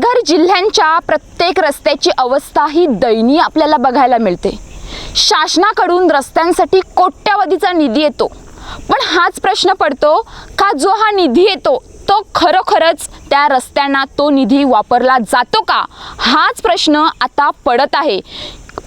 पालघर जिल्ह्यांच्या प्रत्येक रस्त्याची अवस्था ही दयनीय आपल्याला बघायला मिळते. शासनाकडून रस्त्यांसाठी कोट्यावधीचा निधी येतो. पण हाच प्रश्न पडतो का जो हा निधी येतो तो खरोखरच त्या रस्त्यांना तो निधी वापरला जातो का? हाच प्रश्न आता पडत आहे.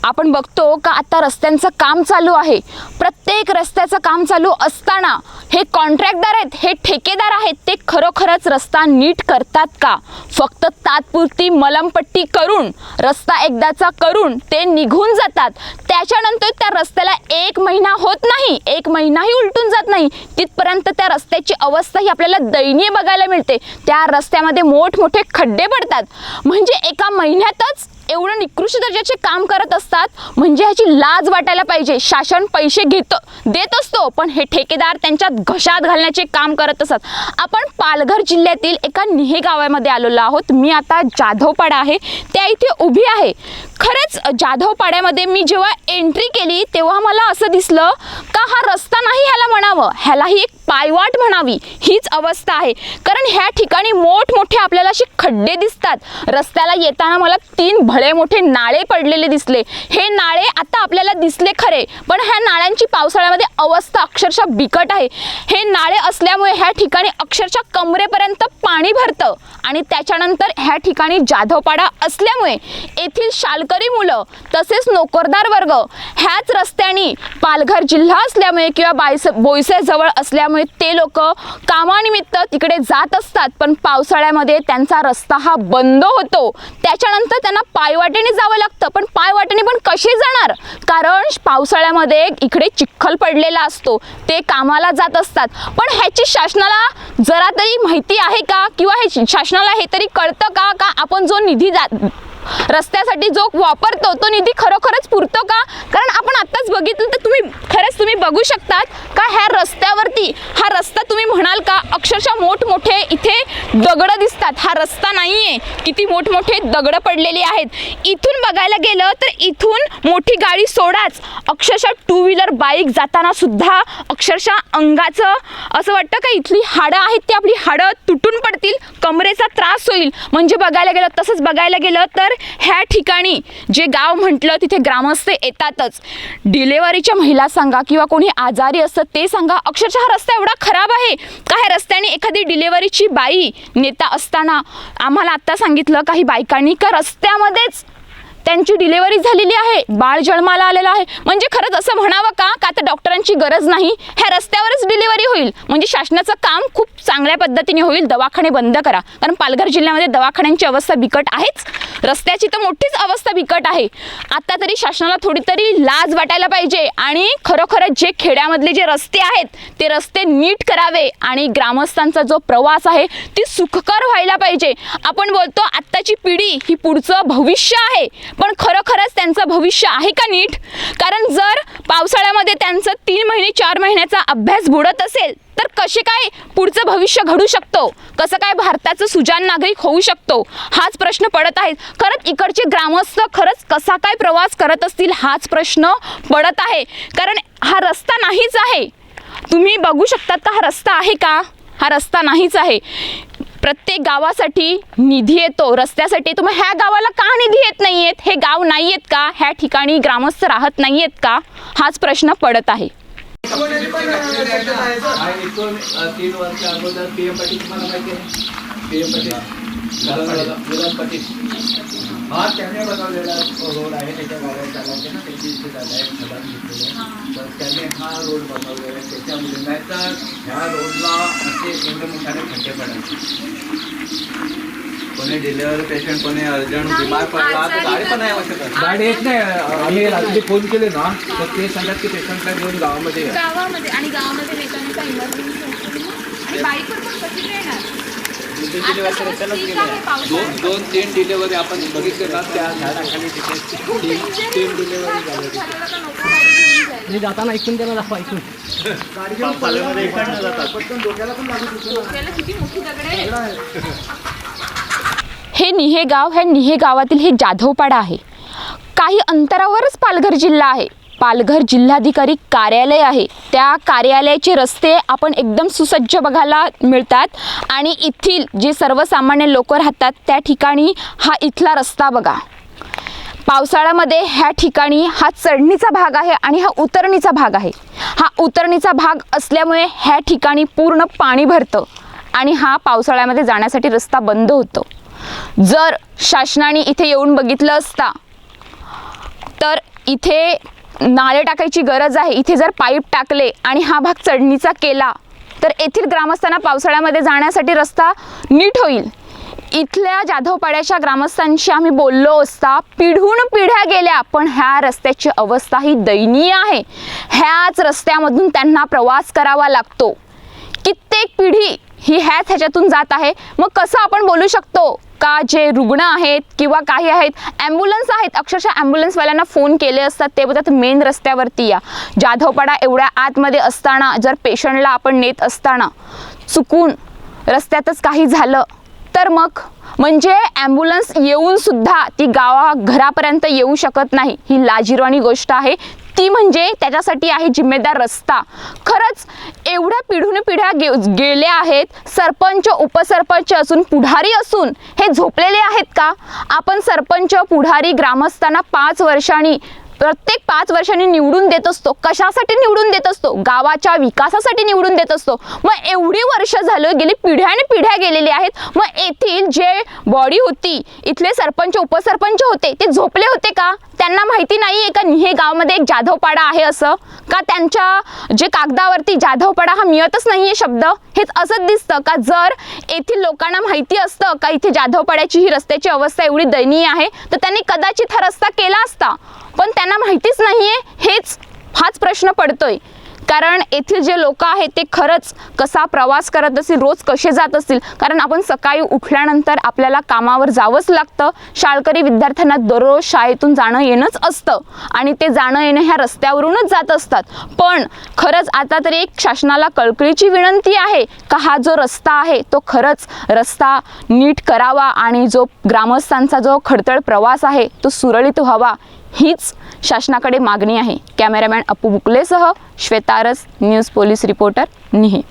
आपण बघतो का आता रस्त्यांचं काम चालू आहे. प्रत्येक रस्त्याचं काम चालू असताना हे कॉन्ट्रॅक्टदार आहेत हे ठेकेदार आहेत ते खरोखरच रस्ता नीट करतात का? फक्त तात्पुरती मलमपट्टी करून रस्ता एकदाचा करून ते निघून जातात. त्याच्यानंतर त्या रस्त्याला एक महिना होत नाही एक महिनाही उलटून जात नाही. तिथपर्यंत त्या रस्त्याची अवस्था ही आपल्याला दयनीय बघायला मिळते. त्या रस्त्यामध्ये मोठमोठे खड्डे पडतात. म्हणजे एका महिन्यातच एवढं निकृष्ट दर्जाचे काम करत असतात म्हणजे ह्याची लाज वाटायला पाहिजे. शासन पैसे घेत देत असतो पण हे ठेकेदार त्यांच्यात घशात घालण्याचे काम करत असतात. आपण पालघर जिल्ह्यातील एका निहे गावामध्ये आलेलो आहोत. मी आता जाधवपाडा आहे. त्या इथे उभी आहे. खरंच जाधवपाड्यामध्ये मी जेव्हा एंट्री केली तेव्हा मला असं दिसलं का हा रस्ता नाही ह्याला म्हणावं. ह्यालाही एक पायवाट म्हणावी. हीच अवस्था आहे. कारण ह्या ठिकाणी मोठमोठे आपल्याला असे खड्डे दिसतात. रस्त्याला येताना मला तीन भळे मोठे नाळे पडलेले दिसले. हे नाळे आता आपल्याला दिसले खरे पण ह्या नाळ्यांची पावसाळ्यामध्ये अवस्था अक्षरशः बिकट आहे. हे नाळे असल्यामुळे ह्या ठिकाणी अक्षरशः कमरेपर्यंत पाणी भरतं आणि त्याच्यानंतर ह्या ठिकाणी जाधवपाडा असल्यामुळे येथील शालकरी मुलं तसेच नोकरदार वर्ग ह्याच रस्त्याने पालघर जिल्हा असल्यामुळे किंवा बायस बोईसेजवळ असल्यामुळे ते लोक कामानिमित्त तिकडे जात असतात पण पावसाळ्यामध्ये त्यांचा रस्ता हा बंद होतो. त्याच्यानंतर त्यांना पायवाटेने जावं लागतं पण पायवाटेने पण कसे जाणार? कारण पावसाळ्यामध्ये इकडे चिखल पडलेला असतो ते कामाला जात असतात. पण ह्याची शासनाला जरा तरी माहिती आहे का? किंवा हे शासनाला हे तरी कळतं का? का आपण जो निधी जा रस्त्यासाठी जो वापरतो तो निधी खरोखरच पुरतो का? कारण आपण आत्ताच बघितलं तर तुम्ही खरंच तुम्ही बघू शकतात का ह्या रस्त्यावरती हा रस्ता तुम्ही म्हणाल का? अक्षरशः मोठमोठे इथे दगडं दिसतात. हा रस्ता नाही आहे किती मोठमोठे दगडं पडलेले आहेत. इथून बघायला गेलं तर इथून मोठी गाडी सोडाच. अक्षरशः टू व्हीलर बाईक जाताना सुद्धा अक्षरशः अंगाचं असं वाटतं का इथली हाडं आहेत ती आपली हाडं तुटून पडतील कमरेचा त्रास होईल. म्हणजे बघायला गेलं तसंच बघायला गेलं तर ह्या ठिकाणी जे गाव म्हटलं तिथे ग्रामस्थ येतातच. डिलेवरीच्या महिला सांगा किंवा कोणी आजारी असतं ते सांगा. अक्षरशः हा रस्ता एवढा खराब आहे. का ह्या रस्त्याने एखादी डिलेवरीची बाई नेता असताना आम्हाला आत्ता सांगितलं काही बायकांनी का रस्त्यामध्येच त्यांची डिलेवरी झालेली आहे. बाळ जन्माला आलेलं आहे. म्हणजे खरंच असं म्हणावं का? का आता डॉक्टरांची गरज नाही. ह्या रस्त्यावरच डिलिव्हरी होईल. म्हणजे शासनाचं काम खूप चांगल्या पद्धतीने होईल. दवाखाने बंद करा. कारण पालघर जिल्ह्यामध्ये दवाखान्यांची अवस्था बिकट आहेच. रस्त्याची तर मोठीच अवस्था बिकट आहे. आता तरी शासनाला थोडी तरी लाज वाटायला पाहिजे. आणि खरोखरच जे खेड्यामधले जे रस्ते आहेत ते रस्ते नीट करावे. आणि ग्रामस्थांचा जो प्रवास आहे ती सुखकर व्हायला पाहिजे. आपण बोलतो आत्ताची पिढी ही पुढचं भविष्य आहे. पण खरोखरच त्यांचं भविष्य आहे का नीट? कारण जर पावसाळ्यामध्ये त्यांचं तीन महिने चार महिन्याचा अभ्यास बुडत असेल तर कसे काय पुढचं भविष्य घडू शकतो? कसं काय भारताचं सुजान नागरिक होऊ शकतो? हाच प्रश्न पडत आहे खरंच इकडचे ग्रामस्थ खरंच कसा काय प्रवास करत असतील हाच प्रश्न पडत आहे. कारण हा रस्ता नाहीच आहे. तुम्ही बघू शकतात का हा रस्ता आहे का? हा रस्ता नाहीच आहे. प्रत्येक गावासाठी निधी येतो रस्त्यासाठी तुम्ही मग ह्या गावाला का निधी येत नाही आहेत हे गाव नाही आहेत का? ह्या ठिकाणी ग्रामस्थ राहत नाही आहेत का? हाच प्रश्न पडत आहे. तीन हा त्याने बनवलेला रोड आहे त्याच्या गाड्या ना त्याची इथे झालं आहे खदान घेतलेलं तर त्याने हा रोड बनवलेला आहे. त्याच्यामुळे नाही तर ह्या रोडला असे एवढे मोठ्याने खड्डे पडायचे. कोणी डिलिव्हरी पेशंट कोणी अर्जंट बिमार पडला तर गाडी पण नाही आवश्यक गाडी येत नाही. आम्ही रात्री फोन केले ना तर ते सांगतात की पेशंटला घेऊन गावामध्ये या. गावामध्ये आणि गावामध्ये दोन दोन तीन डिलिव्हरी आपण बघितले ना त्या झाडाखाली तिथे तीन मी जाताना ऐकून त्याला दाखवा ऐकून. पावसाळ्यामध्ये इकडनं जातात. किती मोठी दगड आहे. हे निहे गाव हे निहे गावातील हे जाधवपाडा आहे. काही अंतरावरच पालघर जिल्हा आहे. पालघर जिल्हाधिकारी कार्यालय आहे. त्या कार्यालयाचे रस्ते आपण एकदम सुसज्ज बघायला मिळतात आणि येथील जे सर्वसामान्य लोक राहतात त्या ठिकाणी हा इथला रस्ता बघा. पावसाळ्यामध्ये ह्या ठिकाणी हा चढणीचा भाग आहे आणि हा उतरणीचा भाग आहे. हा उतरणीचा भाग असल्यामुळे ह्या ठिकाणी पूर्ण पाणी भरतं आणि हा पावसाळ्यामध्ये जाण्यासाठी रस्ता बंद होतो. जर शासनाने इथे येऊन बघितलं असता तर इथे नाळे टाकायची गरज आहे. इथे जर पाईप टाकले आणि हा भाग चढणीचा केला तर येथील ग्रामस्थांना पावसाळ्यामध्ये जाण्यासाठी रस्ता नीट होईल. इथल्या जाधवपाड्याच्या ग्रामस्थांशी आम्ही बोललो असता पिढून पिढ्या गेल्या पण ह्या रस्त्याची अवस्था ही दयनीय आहे. ह्याच रस्त्यामधून त्यांना प्रवास करावा लागतो. कित्येक पिढी ही ह्याच ह्याच्यातून जात आहे. मग कसं आपण बोलू शकतो? का जे रुग्ण आहेत किंवा काही आहेत ॲम्ब्युलन्स आहेत. अक्षरशः ॲम्ब्युलन्सवाल्यांना फोन केले असतात. ते बोलतात मेन रस्त्यावरती या. जाधवपाडा एवढ्या आतमध्ये असताना जर पेशंटला आपण नेत असताना चुकून रस्त्यातच काही झालं तर मग? म्हणजे ॲम्ब्युलन्स येऊन सुद्धा ती गावा घरापर्यंत येऊ शकत नाही. ही लाजिरवाणी गोष्ट आहे. ती म्हणजे त्याच्यासाठी आहे जिम्मेदार रस्ता. खरंच एवढ्या पिढून पिढ्या गे गेल्या आहेत सरपंच उपसरपंच असून पुढारी असून हे झोपलेले आहेत का? आपण सरपंच पुढारी ग्रामस्थांना पाच वर्षांनी प्रत्येक पाच वर्षांनी निवडून देत असतो. कशासाठी निवडून देत असतो? गावाच्या विकासासाठी निवडून देत असतो. मग एवढी वर्ष झालं गेली पिढ्याने पिढ्या गेलेली आहेत. मग येथील जे बॉडी होती इथले सरपंच उपसरपंच होते ते झोपले होते का? त्यांना माहिती नाही आहे का निहे गावामध्ये एक जाधवपाडा आहे असं? का त्यांच्या जे कागदावरती जाधवपाडा हा मिळतच नाही आहे शब्द? हेच असंच दिसतं का? जर येथील लोकांना माहिती असतं का इथे जाधवपाड्याची ही रस्त्याची अवस्था एवढी दयनीय आहे तर त्यांनी कदाचित हा रस्ता केला असता. पण त्यांना माहितीच नाही आहे हेच हाच प्रश्न पडतोय. कारण येथील जे लोक आहेत ते खरंच कसा प्रवास करत असतील रोज कसे जात असतील? कारण आपण सकाळी उठल्यानंतर आपल्याला कामावर जावंच लागतं. शाळकरी विद्यार्थ्यांना दररोज शाळेतून जाणं येणंच असतं. आणि ते जाणं येणं ह्या रस्त्यावरूनच जात असतात. पण खरंच आता तरी एक शासनाला कळकळीची विनंती आहे का हा जो रस्ता आहे तो खरंच रस्ता नीट करावा आणि जो ग्रामस्थांचा जो खडतळ प्रवास आहे तो सुरळीत व्हावा. हीच शासनाकडे मागणी आहे. कॅमेरामॅन अपू बुकलेसह श्वेतारस न्यूज पोलीस रिपोर्टर निहे.